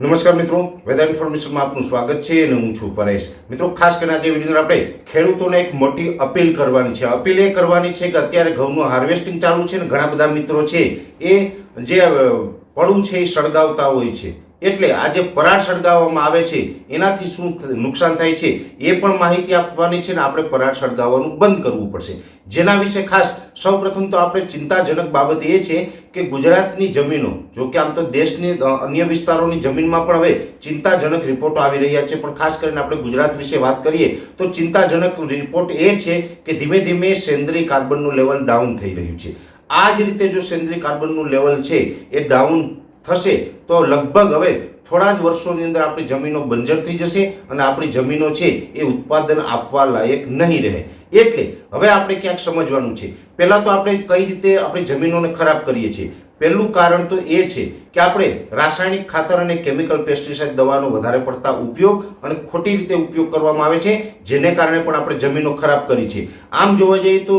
નમસ્કાર મિત્રો, વેધર ઇન્ફોર્મેશનમાં આપનું સ્વાગત છે અને હું છું પરેશ. મિત્રો, ખાસ કરીને આજે વીડિયો આપણે ખેડૂતોને એક મોટી અપીલ કરવાની છે. અપીલ એ કરવાની છે કે અત્યારે ઘઉંનું હાર્વેસ્ટિંગ ચાલુ છે ને ઘણા બધા મિત્રો છે એ જે પડું છે એ સળગાવતા હોય છે. એટલે આ જે પરાળ સળગાવવામાં આવે છે, એનાથી શું નુકસાન થાય છે, એ પણ માહિતી આપવાની છે ને આપણે પરાળ સળગાવવાનું બંધ કરવું પડશે. જેના વિશે ખાસ સૌપ્રથમ તો આપણે ચિંતાજનક બાબત એ છે કે ગુજરાતની જમીનો, જો કે આમ તો દેશની અન્ય વિસ્તારોની જમીનમાં પણ હવે ચિંતાજનક રિપોર્ટો આવી રહ્યા છે, પણ ખાસ કરીને આપણે ગુજરાત વિશે વાત કરીએ, તો ચિંતાજનક રિપોર્ટ એ છે કે ધીમે ધીમે સેન્દ્રીય કાર્બનનું લેવલ ડાઉન થઈ રહ્યું છે. આ જ રીતે જો સેન્દ્રીય કાર્બનનું લેવલ છે, એ ડાઉન થશે તો લગભગ હવે થોડા જ વર્ષોની અંદર આપણી જમીનો બંજર થઈ જશે અને આપણી જમીનો છે એ ઉત્પાદન આપવા લાયક નહીં રહે. એટલે હવે આપણે ક્યાંક સમજવાનું છે. પહેલાં તો આપણે કઈ રીતે આપણી જમીનોને ખરાબ કરીએ છીએ? પહેલું કારણ તો એ છે કે આપણે રાસાયણિક ખાતર અને કેમિકલ પેસ્ટિસાઇડ દવાનો વધારે પડતા ઉપયોગ અને ખોટી રીતે ઉપયોગ કરવામાં આવે છે, જેને કારણે પણ આપણે જમીનો ખરાબ કરી છે. આમ જોવા જઈએ તો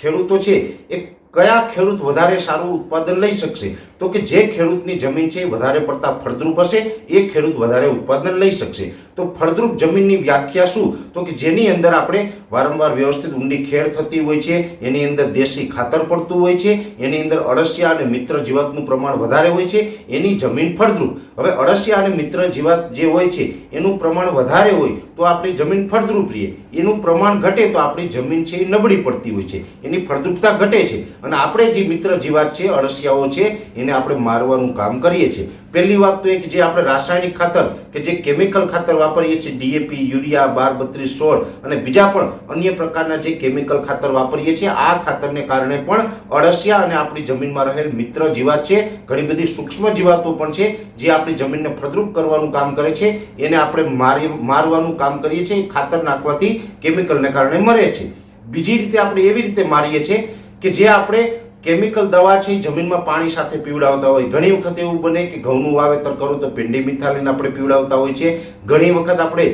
ખેડૂતો છે એ કયા ખેડૂત વધારે સારું ઉત્પાદન લઈ શકશે? તો કે જે ખેડૂતની જમીન છે એ વધારે પડતા ફળદ્રુપ હશે, એ ખેડૂત વધારે ઉત્પાદન લઈ શકશે. તો ફળદ્રુપ જમીનની વ્યાખ્યા શું? તો કે જેની અંદર આપણે વારંવાર વ્યવસ્થિત ઊંડી ખેડ થતી હોય છે, એની અંદર દેશી ખાતર પડતું હોય છે, એની અંદર અળસિયા અને મિત્ર જીવાતનું પ્રમાણ વધારે હોય છે, એની જમીન ફળદ્રુપ. હવે અળસિયા અને મિત્ર જીવાત જે હોય છે, એનું પ્રમાણ વધારે હોય તો આપણી જમીન ફળદ્રુપ રહીએ એનું પ્રમાણ ઘટે તો આપણી જમીન છે એ નબળી પડતી હોય છે. એની ફળદ્રુપતા ઘટે છે. અને આપણે જે મિત્ર જીવાત છે, અળસિયાઓ છે, એને આપણે મારવાનું કામ કરીએ છીએ. પહેલી વાત તો એક જે આપણે રાસાયણિક ખાતર કે જે કેમિકલ ખાતર વાપરીએ છીએ, ડીએપી, યુરિયા બાર બત્રીસ સોળ અને બીજા પણ અન્ય પ્રકારના જે કેમિકલ ખાતર વાપરીએ છીએ, આ ખાતરને કારણે પણ અળસિયા અને આપણી જમીનમાં રહેલ મિત્ર જીવાત છે, ઘણી બધી સૂક્ષ્મ જીવાતો પણ છે, જે આપણી જમીનને ફળદ્રુપ કરવાનું કામ કરે છે, એને આપણે મારી, મારવાનું કામ કરીએ છીએ ખાતર નાખવાથી કેમિકલને કારણે મરે છે. બીજી રીતે આપણે એવી રીતે મારીએ છીએ કે જે આપણે કેમિકલ દવા છે જમીનમાં પાણી સાથે પીવડાવતા હોય. ઘણી વખત એવું બને કે ઘઉંનું વાવેતર કરો તો ભીંડી મિથાલીન આપણે પીવડાવતા હોય છે. ઘણી વખત આપણે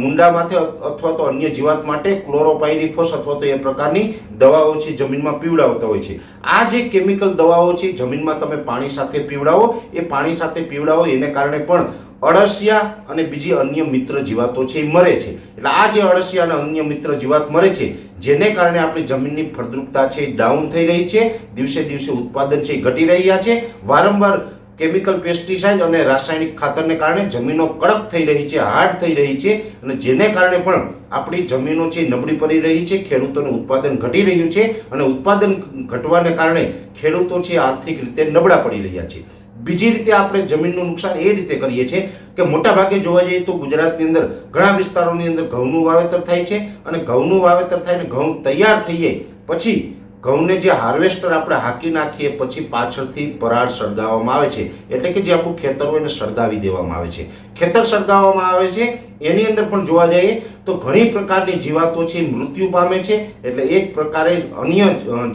મુંડા માટે અથવા તો અન્ય જીવાત માટે ક્લોરોપાયરીફોસ અથવા તો એ પ્રકારની દવાઓ છે જમીનમાં પીવડાવતા હોય છે. આ જે કેમિકલ દવાઓ છે જમીનમાં તમે પાણી સાથે પીવડાવો, એ પાણી સાથે પીવડાવો, એને કારણે પણ અળસિયા અને બીજી અન્ય મિત્ર જીવાતો છે એ મરે છે. એટલે આ જે અળસિયા અને અન્ય મિત્ર જીવાત મરે છે, જેને કારણે આપણી જમીનની ફળદ્રુપતા છે એ ડાઉન થઈ રહી છે, દિવસે દિવસે ઉત્પાદન છે એ ઘટી રહ્યા છે. વારંવાર કેમિકલ પેસ્ટિસાઇડ અને રાસાયણિક ખાતરને કારણે જમીનો કડક થઈ રહી છે, હાર્ડ થઈ રહી છે અને જેને કારણે પણ આપણી જમીનો છે નબળી પડી રહી છે, ખેડૂતોનું ઉત્પાદન ઘટી રહ્યું છે અને ઉત્પાદન ઘટવાને કારણે ખેડૂતો છે આર્થિક રીતે નબળા પડી રહ્યા છે. બીજી રીતે આપણે જમીનનું નુકસાન એ રીતે કરીએ છીએ કે મોટા ભાગે જોવા જઈએ તો ગુજરાતની અંદર ઘણા વિસ્તારોની અંદર ઘઉંનું વાવેતર થાય છે અને ઘઉંનું વાવેતર થાય ને ઘઉં તૈયાર થઈ જાય પછી ઘઉંને જે હાર્વેસ્ટર આપણે હાકી નાખીએ, પછી પાછળથી પરાળ સળગાવવામાં આવે છે. એટલે કે જે આપણું ખેતર હોય સળગાવી દેવામાં આવે છે. ખેતર સળગાવવામાં આવે છે, એની અંદર પણ જોવા જઈએ તો ઘણી પ્રકારની જીવાતો છે, મૃત્યુ પામે છે, એટલે એક પ્રકારે અન્ય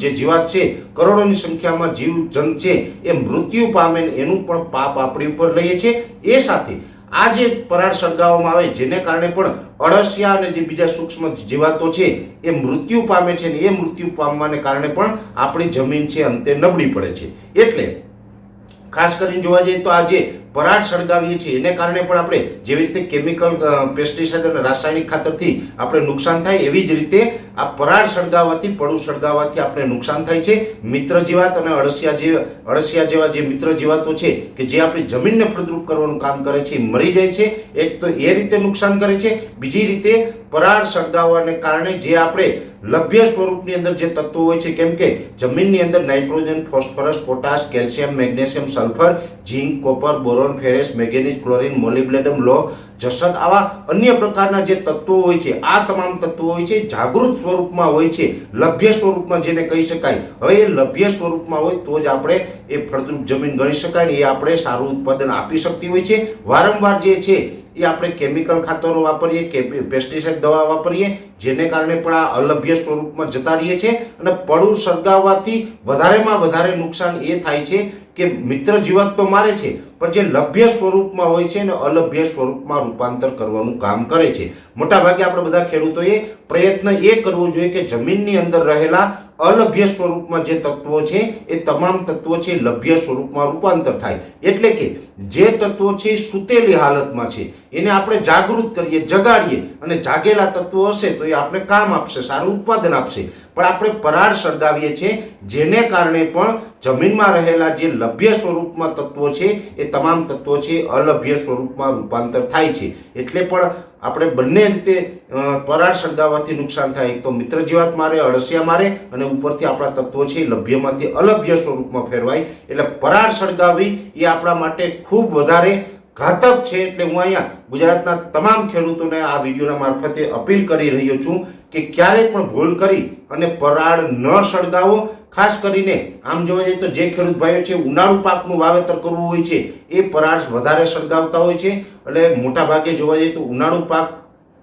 જે જીવાત છે, કરોડોની સંખ્યામાં જીવજંત છે, એ મૃત્યુ પામે એનું પણ પાપ આપણી ઉપર લઈએ છીએ. એ સાથે આ જે પરાળ સળગાવવામાં આવે જેને કારણે પણ અળસિયા અને જે બીજા સૂક્ષ્મ જીવાતો છે, એ મૃત્યુ પામે છે ને એ મૃત્યુ પામવાને કારણે પણ આપણી જમીન છે અંતે નબળી પડે છે. એટલે ખાસ કરીને જોવા જઈએ તો આ જે પરાળ સળગાવીએ છીએ. એને કારણે પણ આપણે જેવી રીતે કેમિકલ પેસ્ટિસાઇડ અને રાસાયણિક ખાતરથી આપણે નુકસાન થાય, એવી જ રીતે આ પરાળ સળગાવવાથી પડું સળગાવવાથી આપણે નુકસાન થાય છે. મિત્ર જીવાત અને અળસિયા જે, અળસિયા જેવા જે મિત્ર જીવાતો છે કે જે આપણી જમીનને ફળદ્રુપ કરવાનું કામ કરે છે મરી જાય છે. એક તો એ રીતે નુકસાન કરે છે. બીજી રીતે પરાળ સળગાવવાને કારણે જે આપણે લભ્ય સ્વરૂપની અંદર જે તત્વો હોય છે, કેમ કે જમીનની અંદર nitrogen, phosphorus, potash, calcium, magnesium, sulphur, zinc, copper, boron ferrous manganese chlorine molybdenum લો જસત આવા અન્ય પ્રકારના જે તત્વો હોય છે, આ તમામ તત્વો હોય છે, જાગૃત સ્વરૂપમાં હોય છે, લભ્ય સ્વરૂપમાં જેને કહી શકાય. હવે એ લભ્ય સ્વરૂપમાં હોય તો જ આપણે એ ફળદ્રુપ જમીન ગણી શકાય ને એ આપણે સારું ઉત્પાદન આપી શકતી હોય છે. વારંવાર જે છે એ આપણે કેમિકલ ખાતરો વાપરીએ, કે પેસ્ટિસાઇડ દવા વાપરીએ, જેને કારણે પણ આ અલભ્ય સ્વરૂપમાં જતા રહીએ છીએ અને પડું સળગાવવાથી વધારેમાં વધારે નુકસાન એ થાય છે કે મિત્ર જીવાત તો મારે છે પણ જે લભ્ય સ્વરૂપમાં હોય છે અને અલભ્ય સ્વરૂપમાં રૂપાંતર કરવાનું કામ કરે છે. મોટાભાગે આપણે બધા ખેડૂતોએ પ્રયત્ન એ કરવો જોઈએ કે જમીનની અંદર રહેલા અલભ્ય સ્વરૂપમાં જે તત્વો છે, એ તમામ તત્વો છે લભ્ય સ્વરૂપમાં રૂપાંતર થાય. એટલે કે જે તત્વો છે સૂતેલી હાલતમાં છે. એને આપણે જાગૃત કરીએ, જગાડીએ અને જાગેલા તત્વો હશે તો એ આપણે કામ આપશે, સારું ઉત્પાદન આપશે. પણ આપણે પરાળ સળગાવીએ છીએ, જેને કારણે પણ જમીનમાં રહેલા જે લભ્ય સ્વરૂપમાં તત્વો છે, એ તમામ તત્વો છે, અલભ્ય સ્વરૂપમાં રૂપાંતર થાય છે. એટલે પણ આપણે બંને રીતે પરાળ સળગાવવાથી નુકસાન થાય. એક તો મિત્ર જીવાત મારે, અળસિયા મારે અને ઉપરથી આપણા તત્વો છે, લભ્યમાંથી અલભ્ય સ્વરૂપમાં ફેરવાય. એટલે પરાળ સળગાવવી એ આપણા માટે ખૂબ વધારે ઘાતક છે. એટલે હું અહીંયા ગુજરાતના તમામ ખેડૂતોને આ વિડીયોના મારફતે અપીલ કરી રહ્યો છું કે ક્યારેય પણ ભૂલ કરી અને પરાળ ન સળગાવો. ખાસ કરીને આમ જોવા જઈએ તો જે ખેડૂત ભાઈઓ છે, ઉનાળુ પાકનું વાવેતર કરવું હોય છે, એ પરાળ વધારે સળગાવતા હોય છે. એટલે મોટા ભાગે જોવા જઈએ તો ઉનાળુ પાક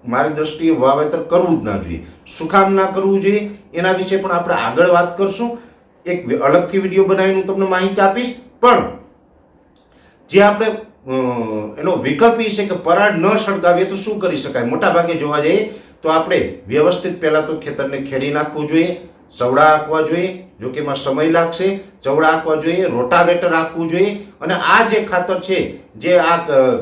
મારી દ્રષ્ટિએ વાવેતર કરવું જ ના જોઈએ. સુકામ ના કરવું જોઈએ. એના વિશે પણ આપણે આગળ વાત કરશું. એક અલગથી વીડિયો બનાવીને હું તમને માહિતી આપીશ. પણ જે આપણે એનો વિકલ્પ એ છે કે પરાળ ન સળગાવીએ તો શું કરી શકાય? મોટા ભાગે જોવા જઈએ તો આપણે વ્યવસ્થિત પહેલાં તો ખેતરને ખેડી નાખવું જોઈએ, સવડા આંકવા જોઈએ જો કે એમાં સમય લાગશે ચવડા આપવા જોઈએ, રોટાવેટર રાખવું જોઈએ અને આ જે ખાતર છે, જે આ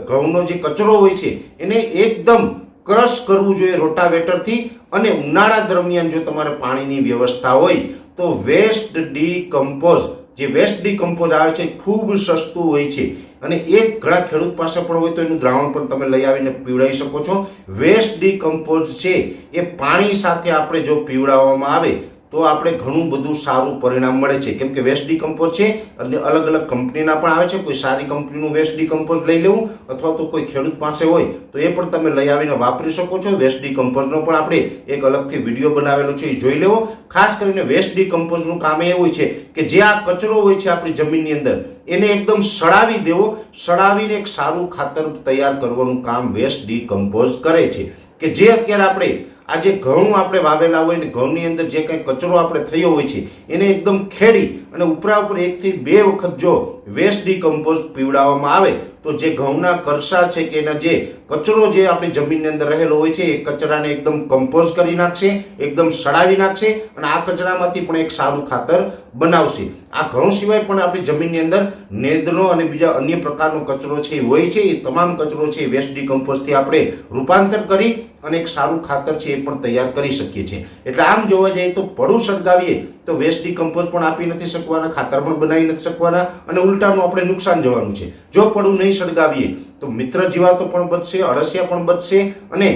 ઘઉંનો જે કચરો હોય છે, એને એકદમ ક્રશ કરવું જોઈએ રોટાવેટરથી અને ઉનાળા દરમિયાન જો તમારે પાણીની વ્યવસ્થા હોય, તો વેસ્ટ ડીકમ્પોઝ, જે વેસ્ટ ડીકમ્પોઝ આવે છે ખૂબ સસ્તું હોય છે. અને એક ઘણા ખેડૂત પાસે પણ હોય તો એનું દ્રાવણ પણ તમે લઈ આવીને પીવડાવી શકો છો. વેસ્ટ ડીકમ્પોઝ છે, એ પાણી સાથે આપણે જો પીવડાવવામાં આવે તો આપણે ઘણું બધું સારું પરિણામ મળે છે. કેમ કે વેસ્ટ ડિકમ્પોઝ છે અને અલગ અલગ કંપનીના પણ આવે છે. કોઈ સારી કંપનીનું વેસ્ટ ડિકમ્પોઝ લઈ લેવું અથવા તો કોઈ ખેડૂત પાસે હોય તો એ પણ તમે લઈ આવીને વાપરી શકો છો. વેસ્ટ ડિકમ્પોઝનો પણ આપણે એક અલગથી વીડિયો બનાવેલો છે, એ જોઈ લેવો. ખાસ કરીને વેસ્ટ ડિકમ્પોઝનું કામ એ હોય છે કે જે આ કચરો હોય છે આપણી જમીનની અંદર, એને એકદમ સડાવી દેવો. સડાવીને એક સારું ખાતર તૈયાર કરવાનું કામ વેસ્ટ ડિકમ્પોઝ કરે છે. કે જે અત્યારે આપણે આ જે ઘઉં આપણે વાવેલા હોય ને ઘઉંની અંદર જે કંઈ કચરો આપણે થયો હોય છે, એને એકદમ ખેડી અને ઉપરા ઉપર એકથી બે વખત જો વેસ્ટ ડીકમ્પોઝ પીવડાવવામાં આવે, તો જે ઘઉંના કરસા છે કે એના જે કચરો જે આપણી જમીનની અંદર રહેલો હોય છે, એ કચરાને એકદમ કમ્પોઝ કરી નાખશે, એકદમ સડાવી નાખશે અને આ કચરામાંથી પણ એક સારું ખાતર બનાવશે. આ ઘઉં સિવાય પણ આપણી જમીનની અંદર નેદનો અને બીજા અન્ય પ્રકારનો કચરો છે એ હોય છે, એ તમામ કચરો છે વેસ્ટ ડિકમ્પોઝથી આપણે રૂપાંતર કરી અને એક સારું ખાતર છે, એ પણ તૈયાર કરી શકીએ છીએ. એટલે આમ જોવા જઈએ તો પડું સળગાવીએ, તો વેસ્ટ ડિકમ્પોઝ પણ આપી નથી શકવાના, ખાતર પણ બનાવી નથી શકવાના અને ઉલટાનું આપણે નુકસાન જવાનું છે. જો પડું નહીં સળગાવીએ તો મિત્ર જીવાતો પણ બચશે, અળસિયા પણ બચશે અને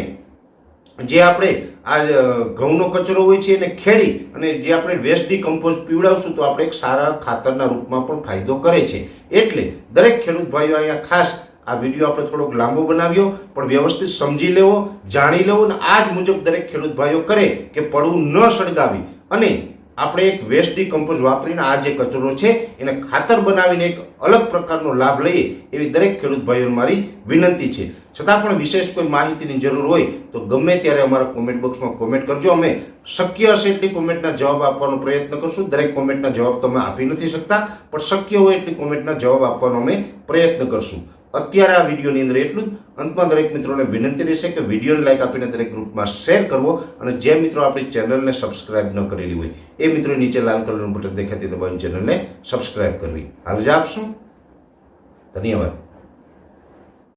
જે આપણે આ ઘઉંનો કચરો હોય છે એને ખેડી અને જે આપણે વેસ્ટ ડીકમ્પોઝ પીવડાવશું તો આપણે એક સારા ખાતરના રૂપમાં પણ ફાયદો કરે છે. એટલે દરેક ખેડૂત ભાઈઓ અહીંયા ખાસ આ વીડિયો આપણે થોડોક લાંબો બનાવ્યો, પણ વ્યવસ્થિત સમજી લેવો, જાણી લેવો અને આ જ મુજબ દરેક ખેડૂત ભાઈઓ કરે કે પડવું ન સળગાવી. અને આપણે એક વેસ્ટ ડિકમ્પોઝ વાપરીને આ જે કચરો છે, એને ખાતર બનાવીને એક અલગ પ્રકારનો લાભ લઈએ એવી દરેક ખેડૂત ભાઈઓને મારી વિનંતી છે. છતાં પણ વિશેષ કોઈ માહિતીની જરૂર હોય તો ગમે ત્યારે અમારા કોમેન્ટ બોક્સમાં કોમેન્ટ કરજો. અમે શક્ય હશે એટલી કોમેન્ટના જવાબ આપવાનો પ્રયત્ન કરશું. દરેક કોમેન્ટના જવાબ તમે આપી નથી શકતા, પણ શક્ય હોય એટલી કોમેન્ટના જવાબ આપવાનો અમે પ્રયત્ન કરશું. અત્યારે આ વિડીયોની અંદર એટલું જ. અંતમાં દરેક મિત્રોને વિનંતી રહેશે કે વિડીયોને લાઈક આપીને દરેક ગ્રુપમાં શેર કરવો અને જે મિત્રો આપણી ચેનલને સબસ્ક્રાઇબ ન કરેલી હોય, એ મિત્રો નીચે લાલ કલરનું બટન દેખાતી દબાવીને ચેનલને સબસ્ક્રાઇબ કરવી. હાલ જ આપશું ધન્યવાદ.